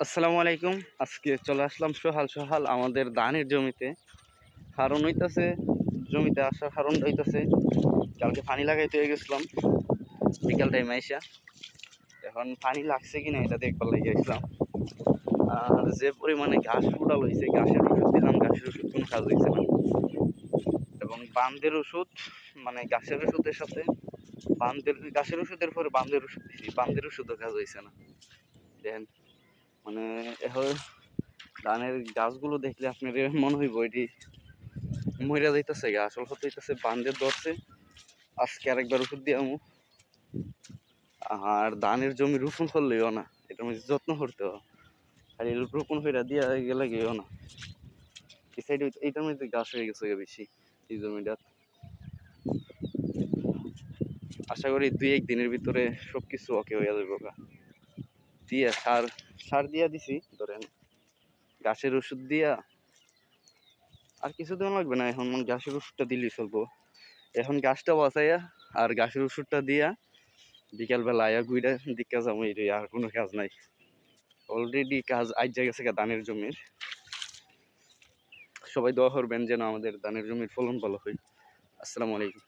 আসসালামু আলাইকুম। আজকে চলে আসলাম সহাল সহাল আমাদের ধানের জমিতে। হারণ হইতাছে, জমিতে আসার হারণ হইতাছে। কালকে পানি লাগাইতে হয়ে গেছিলাম। বিকাল টাইম আইসা। এখন পানি লাগছে কিনা এটা দেখবার লেগে গেছিলাম আর যে পরিমাণে ঘাস উড়াল হয়েছে ঘাসের ওষুধ দিলাম, ঘাসের ওষুধ কোনো কাজ হয়েছে না। এবং বান্দের ওষুধ মানে ঘাসের ওষুধের সাথে বান্দের ঘাসের ওষুধের পরে বান্দের ওষুধ দিছি। বান্দের ওষুধও কাজ হয়েছে না। দেখেন মানে এখন ধানের গাছগুলো দেখলে আপনার মনে হইব, এটি মরিয়া যাইতেছে গা, আসল কথা হইতেছে বান্ধের ধরছে, আজকে আরেকবার ওষুধ দিয়ে আমু। আর ধানের জমি রোপণ করলেও না, এটার মধ্যে যত্ন করতে হবে। আর এই রোপণ করে দিয়া গেলে গেও না। এই সাইডে এইটার মধ্যে গাছ হয়ে গেছে বেশি, এই জমিটা। আশা করি দুই এক দিনের ভিতরে সব কিছু ওকে হয়ে যাবে দিয়া সার সার দিয়া দিছি, ধরেন গাছের ওষুধ দিয়া। আর কিছুদিন লাগবে না, এখন গাছের ওষুধটা দিলেই চলবো। এখন গাছটা বাঁচাইয়া আর গাছের ওষুধটা দিয়া বিকালবেলা আয়া গুইটা দিকা যাব, এই আর কোনো কাজ নাই। অলরেডি কাজ আজ গেছে ধানের জমির। সবাই দোয়া করবেন যেন আমাদের ধানের জমির ফলন ভালো হয়। আসসালামু আলাইকুম।